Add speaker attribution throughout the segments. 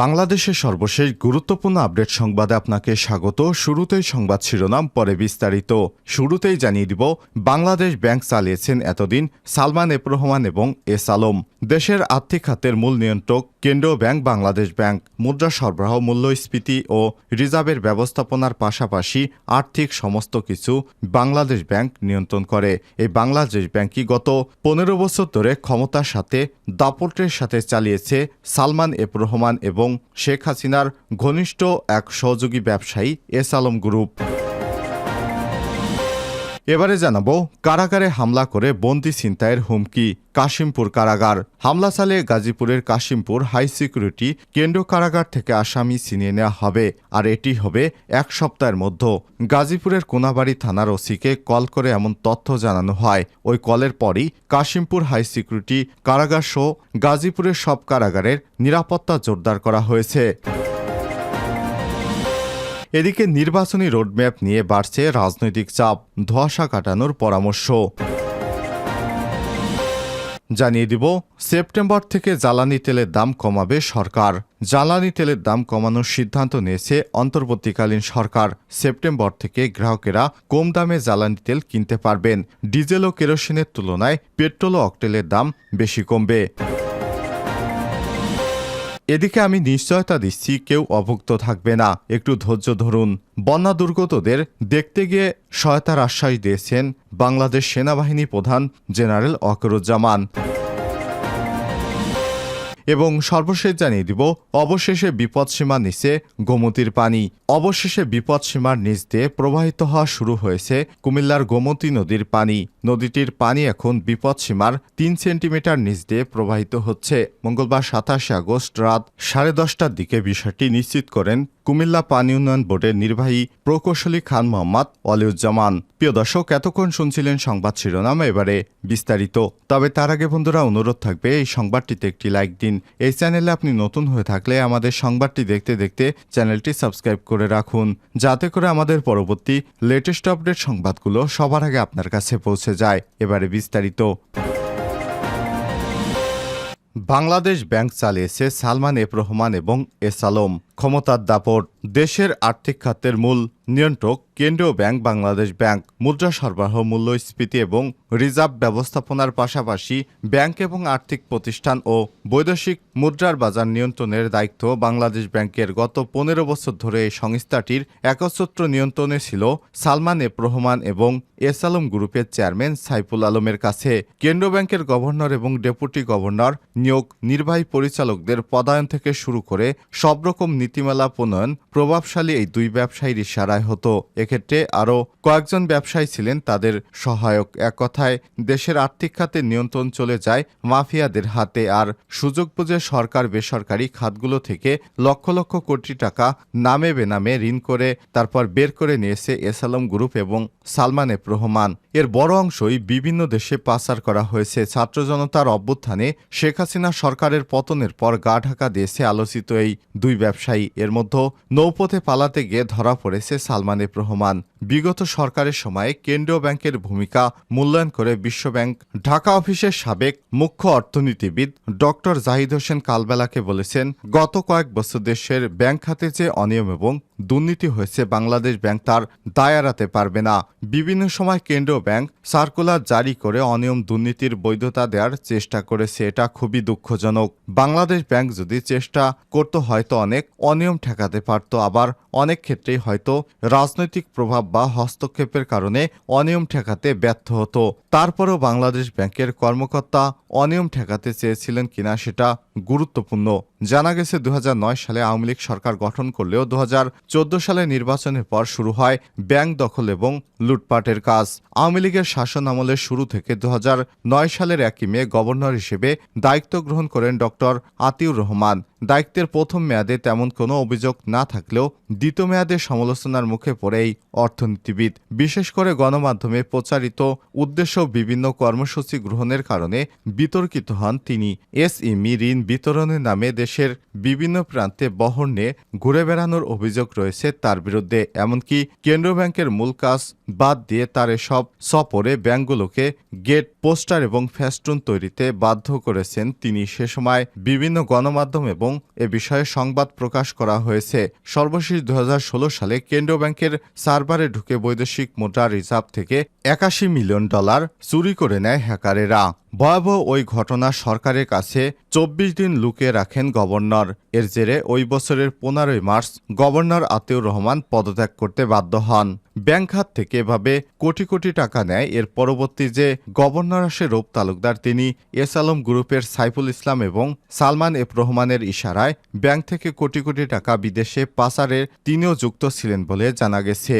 Speaker 1: বাংলাদেশের সর্বশেষ গুরুত্বপূর্ণ আপডেট সংবাদে আপনাকে স্বাগত। শুরুতেই সংবাদ শিরোনাম, পরে বিস্তারিত। শুরুতেই জানিয়ে দিব, বাংলাদেশ ব্যাংক চালিয়েছেন এতদিন সালমান এফ রহমান এবং এস আলম। দেশের আর্থিক খাতের মূল নিয়ন্ত্রক কেন্দ্রীয় ব্যাংক বাংলাদেশ ব্যাংক। মুদ্রা সরবরাহ, মূল্যস্ফীতি ও রিজার্ভের ব্যবস্থাপনার পাশাপাশি আর্থিক সমস্ত কিছু বাংলাদেশ ব্যাংক নিয়ন্ত্রণ করে। এই বাংলাদেশ ব্যাংকই গত পনেরো বছর ধরে ক্ষমতার সাথে দাপটের সাথে চালিয়েছে সালমান এফ রহমান এবং শেখ হাসিনার ঘনিষ্ঠ এক সহযোগী ব্যবসায়ী এস আলম গ্রুপ। এবারে জানাব, কারাগারে হামলা করে বন্দি ছিনতাইয়ের হুমকি, কাশিমপুর কারাগার। হামলা চালিয়ে গাজীপুরের কাশিমপুর হাই সিকিউরিটি কেন্দ্র কারাগার থেকে আসামি ছিনিয়ে নেওয়া হবে, আর এটি হবে এক সপ্তাহের মধ্যে। গাজীপুরের কোনাবাড়ি থানার ওসিকে কল করে এমন তথ্য জানানো হয়। ওই কলের পরই কাশিমপুর হাই সিকিউরিটি কারাগার সহ গাজীপুরের সব কারাগারের নিরাপত্তা জোরদার করা হয়েছে। এদিকে নির্বাচনী রোডম্যাপ নিয়ে বাড়ছে রাজনৈতিক চাপ, ধোঁয়াশা কাটানোর পরামর্শ। জানিয়ে দিব, সেপ্টেম্বর থেকে জ্বালানি তেলের দাম কমাবে সরকার। জ্বালানি তেলের দাম কমানোর সিদ্ধান্ত নিয়েছে অন্তর্বর্তীকালীন সরকার। সেপ্টেম্বর থেকে গ্রাহকেরা কম দামে জ্বালানি তেল কিনতে পারবেন। ডিজেল ও কেরোসিনের তুলনায় পেট্রোল ও অকটেলের দাম বেশি কমবে। এদিকে আমি নিশ্চয়তা দিচ্ছি, কেউ অভুক্ত থাকবে না। একটু ধৈর্য ধরুন। বন্যা দুর্গতদের দেখতে গিয়ে সহায়তার আশ্বাস দিয়েছেন বাংলাদেশ সেনাবাহিনী প্রধান জেনারেল অকরুজ্জামান। এবং সর্বশেষ জানিয়ে দিব, অবশেষে বিপদসীমার নিচে গোমতির পানি। অবশেষে বিপদসীমার নিচ দিয়ে প্রবাহিত হওয়া শুরু হয়েছে কুমিল্লার গোমতী নদীর পানি। নদীটির পানি এখন বিপদসীমার তিন সেন্টিমিটার নিচ দিয়ে প্রবাহিত হচ্ছে। মঙ্গলবার সাতাশে আগস্ট রাত সাড়ে দশটার দিকে বিষয়টি নিশ্চিত করেন কুমিল্লা পানি উন্নয়ন বোর্ডের নির্বাহী প্রকৌশলী খান মোহাম্মদ অলিউজ্জামান প্রিয় দর্শক, এতক্ষণ শুনছিলেন সংবাদ শিরোনাম, এবারে বিস্তারিত। তবে তার আগে বন্ধুরা, অনুরোধ থাকবে, এই সংবাদটিতে একটি লাইক দিন। এই চ্যানেলে আপনি নতুন হয়ে থাকলে আমাদের সংবাদটি দেখতে দেখতে চ্যানেলটি সাবস্ক্রাইব করে রাখুন, যাতে করে আমাদের পরবর্তী লেটেস্ট আপডেট সংবাদগুলো সবার আগে আপনার কাছে পৌঁছে যায়। এবারে বিস্তারিত। বাংলাদেশ ব্যাংক চালিয়েছে সালমান এফ রহমান এবং এস আলম ক্ষমতার দাপট দেশের আর্থিক খাতের মূল নিয়ন্ত্রক, কেন্দ্রীয় ব্যাংক, বাংলাদেশ ব্যাংক, মুদ্রা সরবরাহ, মূল্যস্ফীতি এবং রিজার্ভ ব্যবস্থাপনার পাশাপাশি ব্যাংক এবং আর্থিক প্রতিষ্ঠান ও বৈদেশিক মুদ্রার বাজার নিয়ন্ত্রণের দায়িত্ব বাংলাদেশ ব্যাংকের গত পনেরো বছর ধরে এই সংস্থাটির একচ্ছত্র নিয়ন্ত্রণে ছিল সালমান এফ রহমান এবং এস আলম গ্রুপের চেয়ারম্যান সাইফুল আলমের কাছে। কেন্দ্র ব্যাংকের গভর্নর এবং ডেপুটি গভর্নর নিয়োগ নির্বাহী পরিচালকদের পদায়ন থেকে শুরু করে সব রকম নীতিমালা প্রণয়ন প্রভাবশালী এই দুই ব্যবসায়ীর ইশারায় হতো। এক্ষেত্রে আরও কয়েকজন ব্যবসায়ী ছিলেন তাদের সহায়ক। এক কথায়, দেশের আর্থিক খাতে নিয়ন্ত্রণ চলে যায় মাফিয়াদের হাতে আর সুযোগ বুঝে সরকার বেসরকারি খাতগুলো থেকে লক্ষ লক্ষ কোটি টাকা নামে বেনামে ঋণ করে, তারপর বের করে নিয়েছে এস আলম গ্রুপ এবং সালমান এফ রহমান। এর বড় অংশই বিভিন্ন দেশে পাচার করা হয়েছে। ছাত্র জনতার অভ্যুত্থানে শেখ হাসিনা সরকারের পতনের পর গা ঢাকা দিয়েছে আলোচিত এই দুই ব্যবসায়ী। এর মধ্যে নৌপথে পালাতে গিয়ে ধরা পড়েছে সালমান এফ রহমান। বিগত সরকারের সময়ে কেন্দ্রীয় ব্যাংকের ভূমিকা মূল্যায়ন করে বিশ্বব্যাংক ঢাকা অফিসের সাবেক মুখ্য অর্থনীতিবিদ ডক্টর জাহিদ হোসেন কালবেলাকে বলেছেন, গত কয়েক বছর দেশের ব্যাংক খাতে যে অনিয়ম এবং দুর্নীতি হয়েছে, বাংলাদেশ ব্যাংক তার দায় এড়াতে পারবে না। বিভিন্ন সময় কেন্দ্রীয় ব্যাংক সার্কুলার জারি করে অনিয়ম দুর্নীতির বৈধতা দেওয়ার চেষ্টা করেছে। এটা খুবই দুঃখজনক। বাংলাদেশ ব্যাংক যদি চেষ্টা করত, হয়তো অনেক অনিয়ম ঠেকাতে পারত। আবার অনেক ক্ষেত্রেই হয়তো রাজনৈতিক প্রভাব বা হস্তক্ষেপের কারণে অনিয়ম ঠেকাতে ব্যর্থ হতো। তারপরও বাংলাদেশ ব্যাংকের কর্মকর্তা অনিয়ম ঠেকাতে চেয়েছিলেন কিনা, সেটা গুরুত্বপূর্ণ। জানা গেছে দু হাজার নয় সালে আওয়ামী লীগ সরকার গঠন করলেও দু হাজার চোদ্দ সালে নির্বাচনের পর শুরু হয় ব্যাংক দখল এবং লুটপাটের কাজ। আওয়ামী লীগের শাসন আমলের শুরু থেকে দুহাজার নয় সালের একই মে গভর্নর হিসেবে দায়িত্ব গ্রহণ করেন ডক্টর আতিউর রহমান। দায়িত্বের প্রথম মেয়াদে তেমন কোনো অভিযোগ না থাকলেও দ্বিতীয় মেয়াদে সমালোচনার মুখে পড়ে এই অর্থনীতিবিদ। বিশেষ করে গণমাধ্যমে প্রচারিত উদ্দেশ্য বিভিন্ন কর্মসূচি গ্রহণের কারণে বিতর্কিত হন তিনি। এসইমি ঋণ বিতরণের নামে দেশের বিভিন্ন প্রান্তে বহর নিয়ে ঘুরে বেড়ানোর অভিযোগ রয়েছে তার বিরুদ্ধে। এমনকি কেন্দ্র ব্যাংকের মূল কাজ বাদ দিয়ে তার এসব সফরে ব্যাংকগুলোকে গেট পোস্টার এবং ফেস্টুন তৈরিতে বাধ্য করেছেন তিনি। সে সময় বিভিন্ন গণমাধ্যম এবং এ বিষয়ে সংবাদ প্রকাশ করা হয়েছে। সর্বশেষ দু হাজার ষোলো সালে কেন্দ্রীয় ব্যাংকের সার্ভারে ঢুকে বৈদেশিক মুদ্রা রিজার্ভ থেকে একাশি মিলিয়ন ডলার চুরি করে নেয় হ্যাকারেরা। ভয়াবহ ওই ঘটনা সরকারের কাছে চব্বিশ দিন লুকিয়ে রাখেন গভর্নর। এর জেরে ওই বছরের পনেরোই মার্চ গভর্নর আতিউর রহমান পদত্যাগ করতে বাধ্য হন। ব্যাংক খাত থেকে এভাবে কোটি কোটি টাকা নেয়। এর পরবর্তী যে গভর্নর আসে রূপ তালুকদার, তিনি এস আলম গ্রুপের সাইফুল ইসলাম এবং সালমান এফ রহমানের ইশারায় ব্যাংক থেকে কোটি কোটি টাকা বিদেশে পাচারের তিনিও যুক্ত ছিলেন বলে জানা গেছে।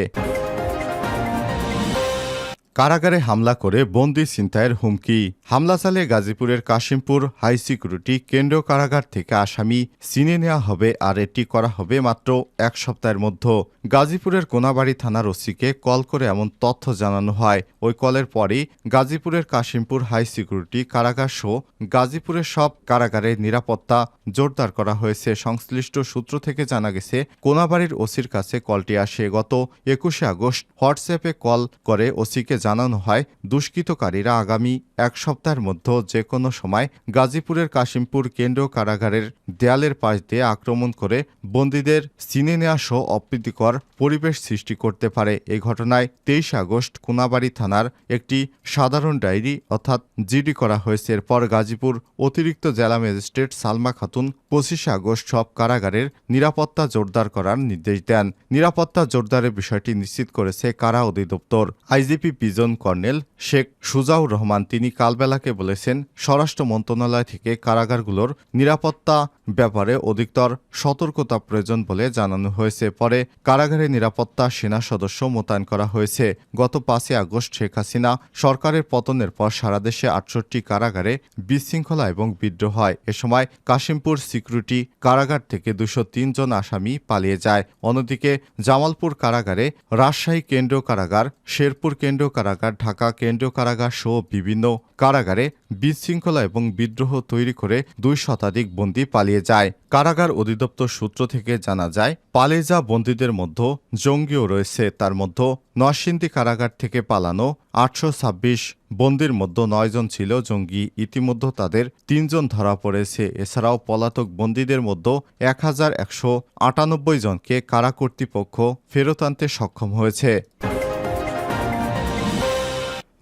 Speaker 1: কারাগারে হামলা করে বন্দি ছিনতাইয়ের হুমকি। হামলা চালে গাজীপুরের কাশিমপুর হাই সিকিউরিটি কেন্দ্রীয় কারাগার থেকে আসামি চিনে নেওয়া হবে আর এটি করা হবে মাত্র এক সপ্তাহের মধ্যে। গাজীপুরের কোনাবাড়ি থানার ওসিকে কল করে এমন তথ্য জানানো হয়। ওই কলের পরই গাজীপুরের কাশিমপুর হাই সিকিউরিটি কারাগার সহ গাজীপুরের সব কারাগারের নিরাপত্তা জোরদার করা হয়েছে। সংশ্লিষ্ট সূত্র থেকে জানা গেছে, কোনাবাড়ির ওসির কাছে কলটি আসে। গত একুশে আগস্ট হোয়াটসঅ্যাপে কল করে ওসিকে জানানো হয়, দুষ্কৃতকারীরা আগামী এক সপ্তাহের মধ্যে যে কোনো সময় গাজীপুরের কাশিমপুর কেন্দ্রীয় কারাগারের দেয়ালের পাশ দিয়ে আক্রমণ করে বন্দীদের চিনে নেওয়া সহ অপ্রীতিকর পরিবেশ সৃষ্টি করতে পারে। এই ঘটনায় তেইশ আগস্ট কোনাবাড়ি থানার একটি সাধারণ ডায়েরি অর্থাৎ জিডি করা হয়েছে। এরপর গাজীপুর অতিরিক্ত জেলা ম্যাজিস্ট্রেট সালমা খাতুন পঁচিশে আগস্ট সব কারাগারের নিরাপত্তা জোরদার করার নির্দেশ দেন। নিরাপত্তা জোরদারের বিষয়টি নিশ্চিত করেছে কারা অধিদপ্তর। IGP prison colonel Sheikh Sujaur Rahman তিনি কালবেলাকে বলেছেন, স্বরাষ্ট্র মন্ত্রণালয় থেকে কারাগারগুলোর নিরাপত্তা ব্যাপারে অধিকতর সতর্কতা প্রয়োজন বলে জানানো হয়েছে। পরে কারাগারে নিরাপত্তা সেনা সদস্য মোতায়েন করা হয়েছে। গত পাঁচই আগস্ট শেখ হাসিনা সরকারের পতনের পর সারা দেশে আটষট্টি কারাগারে বিশৃঙ্খলা এবং বিদ্রোহ হয়। এ সময় কাশিমপুর সিকিউরিটি কারাগার থেকে দুশো জন আসামি পালিয়ে যায়। অন্যদিকে জামালপুর কারাগারে রাজশাহী কেন্দ্রীয় কারাগার, শেরপুর কেন্দ্রীয় কারাগার, ঢাকা কেন্দ্রীয় কারাগার সহ বিভিন্ন কারাগারে বিশৃঙ্খলা এবং বিদ্রোহ তৈরি করে দুই শতাধিক বন্দী পালিয়ে যায়। কারাগার অধিদপ্তর সূত্র থেকে জানা যায়, পালেজা বন্দীদের মধ্যে জঙ্গিও রয়েছে। তার মধ্যে নরসিংদী কারাগার থেকে পালানো আটশো ছাব্বিশ বন্দির মধ্যে নয়জন ছিল জঙ্গি। ইতিমধ্যে তাদের তিনজন ধরা পড়েছে। এছাড়াও পলাতক বন্দীদের মধ্যে এক হাজার একশো আটানব্বই জনকে কারা কর্তৃপক্ষ ফেরত আনতে সক্ষম হয়েছে।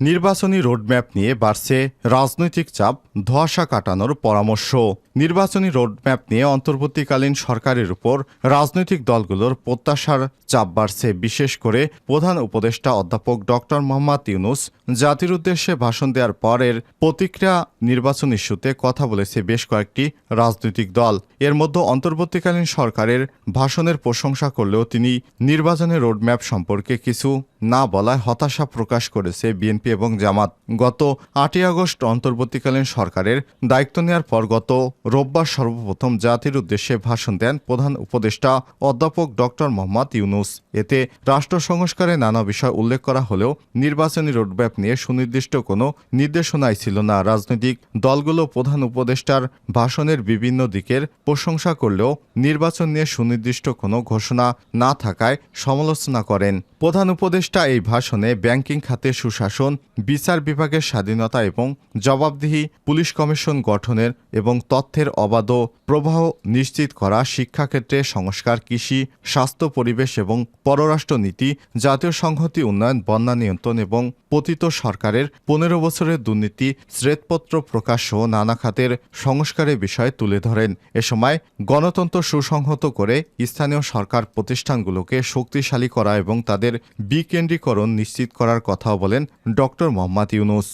Speaker 1: নির্বাচনী রোডম্যাপ নিয়ে বাড়ছে রাজনৈতিক চাপ। ধোঁয়াশা কাটানোর পরামর্শ। নির্বাচনী রোডম্যাপ নিয়ে অন্তর্বর্তীকালীন সরকারের উপর রাজনৈতিক দলগুলোর প্রত্যাশার চাপ বাড়ছে। বিশেষ করে প্রধান উপদেষ্টা অধ্যাপক ডক্টর মোহাম্মদ ইউনুস জাতির উদ্দেশ্যে ভাষণ দেওয়ার পরের প্রতিক্রিয়া নির্বাচন ইস্যুতে কথা বলেছে বেশ কয়েকটি রাজনৈতিক দল। এর মধ্যে অন্তর্বর্তীকালীন সরকারের ভাষণের প্রশংসা করলেও তিনি নির্বাচনের রোডম্যাপ সম্পর্কে কিছু না বলায় হতাশা প্রকাশ করেছে বিএনপি এবং জামাত। গত আটই আগস্ট অন্তর্বর্তীকালীন সরকারের দায়িত্ব নেওয়ার পর গত রোববার সর্বপ্রথম জাতির উদ্দেশ্যে ভাষণ দেন প্রধান উপদেষ্টা অধ্যাপক ডক্টর মোহাম্মদ ইউনুস। এতে রাষ্ট্র সংস্কারে নানা বিষয় উল্লেখ করা হলেও নির্বাচনী রোডম্যাপ নিয়ে সুনির্দিষ্ট কোনো নির্দেশনাই ছিল না। রাজনৈতিক দলগুলো প্রধান উপদেষ্টার ভাষণের বিভিন্ন দিকের প্রশংসা করলেও নির্বাচন নিয়ে সুনির্দিষ্ট কোনো ঘোষণা না থাকায় সমালোচনা করেন। প্রধান উপদেষ্টা এই ভাষণে ব্যাংকিং খাতে সুশাসন, বিচার বিভাগের স্বাধীনতা এবং জবাবদিহি পুলিশ কমিশন গঠনের এবং তথ্যের অবাধ প্রবাহ নিশ্চিত করা, শিক্ষাক্ষেত্রে সংস্কার, কৃষি, স্বাস্থ্য, পরিবেশ এবং পররাষ্ট্র নীতি, জাতীয় সংহতি উন্নয়ন, বন্যা নিয়ন্ত্রণ এবং পতিত সরকারের পনেরো বছরের দুর্নীতি, শ্বেতপত্র প্রকাশ সহ নানা খাতের সংস্কারের বিষয়ে তুলে ধরেন। এ সময় গণতন্ত্র সুসংহত করে স্থানীয় সরকার প্রতিষ্ঠানগুলোকে শক্তিশালী করা এবং তাদের বিকেন্দ্রীকরণ নিশ্চিত করার কথাও বলেন ডক্টর মোহাম্মদ ইউনুস।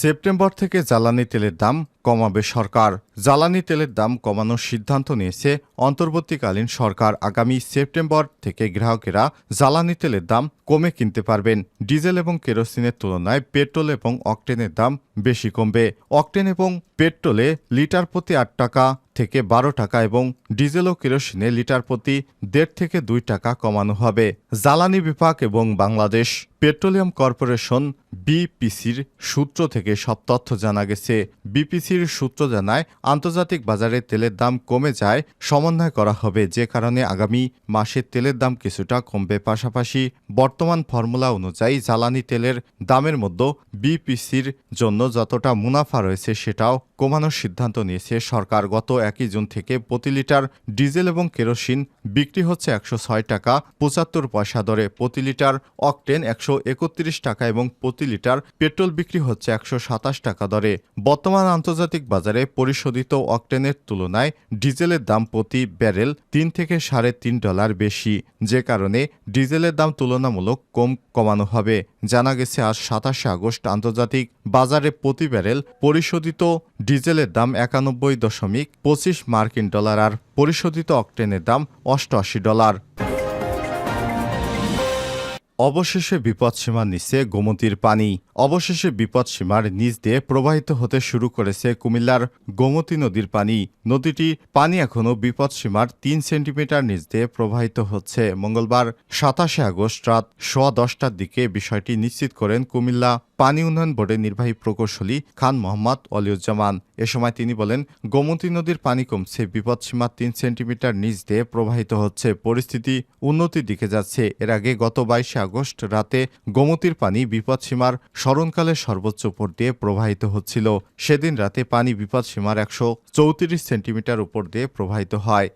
Speaker 1: সেপ্টেম্বর থেকে জ্বালানি তেলের দাম কমাবে সরকার। জ্বালানি তেলের দাম কমানোর সিদ্ধান্ত নিয়েছে অন্তর্বর্তীকালীন সরকার। আগামী সেপ্টেম্বর থেকে গ্রাহকেরা জ্বালানি তেলের দাম কমে কিনতে পারবেন। ডিজেল এবং কেরোসিনের তুলনায় পেট্রোল এবং অকটেনের দাম বেশি কমবে। অকটেন এবং পেট্রোলে লিটার প্রতি আট টাকা থেকে বারো টাকা এবং ডিজেল ও কেরোসিনে লিটার প্রতি দেড় থেকে দুই টাকা কমানো হবে। জ্বালানি বিভাগ এবং বাংলাদেশ পেট্রোলিয়াম কর্পোরেশন বিপিসির সূত্র থেকে সব তথ্য জানা গেছে। বিপিসির সূত্র জানায়, আন্তর্জাতিক বাজারে তেলের দাম কমে যায়, সমন্বয় করা হবে যে কারণে আগামী মাসে তেলের দাম কিছুটা কমবে। পাশাপাশি বর্তমান ফর্মুলা অনুযায়ী জ্বালানি তেলের দামের মধ্যে বিপিসির জন্য যতটা মুনাফা রয়েছে সেটাও কমানোর সিদ্ধান্ত নিয়েছে সরকার। গত একই জুন থেকে প্রতি লিটার ডিজেল এবং কেরোসিন বিক্রি হচ্ছে একশো ছয় টাকা, পঁচাত্তর পয়সা দরে। প্রতি লিটার অকটেন একশো একত্রিশ টাকা এবং প্রতি লিটার পেট্রোল বিক্রি হচ্ছে একশো সাতাশ টাকা দরে। বর্তমান আন্তর্জাতিক বাজারে পরিশোধিত অকটেনের তুলনায় ডিজেলের দাম প্রতি ব্যারেল তিন থেকে সাড়ে তিন ডলার বেশি, যে কারণে ডিজেলের দাম তুলনামূলক কম কমানো হবে। জানা গেছে, আজ সাতাশে আগস্ট আন্তর্জাতিক বাজারে প্রতি ব্যারেল পরিশোধিত ডিজেলের দাম একানব্বই দশমিক পঁচিশ মার্কিন ডলার আর পরিশোধিত অকটেনের দাম অষ্টআশি ডলার। অবশেষে বিপদসীমার নিচে গোমতীর পানি। অবশেষে বিপদসীমার নিচ দিয়ে প্রবাহিত হতে শুরু করেছে কুমিল্লার গোমতী নদীর পানি। নদীটি পানি এখনও বিপদসীমার তিন সেন্টিমিটার নিচ দিয়ে প্রবাহিত হচ্ছে। মঙ্গলবার সাতাশে আগস্ট রাত সোয়া দশটার দিকে বিষয়টি নিশ্চিত করেন কুমিল্লা পানি উন্নয়ন বোর্ডের নির্বাহী প্রকৌশলী খান মোহাম্মদ অলিউজ্জামান। এ সময় তিনি বলেন, গোমতী নদীর পানি কমছে বিপদসীমা তিন সেন্টিমিটার নিচ দিয়ে প্রবাহিত হচ্ছে। পরিস্থিতি উন্নতির দিকে যাচ্ছে। এর আগে গত বাইশে আগস্ট রাতে গোমতীর পানি বিপদসীমার স্মরণকালে সর্বোচ্চ উপর দিয়ে প্রবাহিত হচ্ছিল। সেদিন রাতে পানি বিপদসীমার একশো চৌত্রিশ সেন্টিমিটার উপর দিয়ে প্রবাহিত হয়।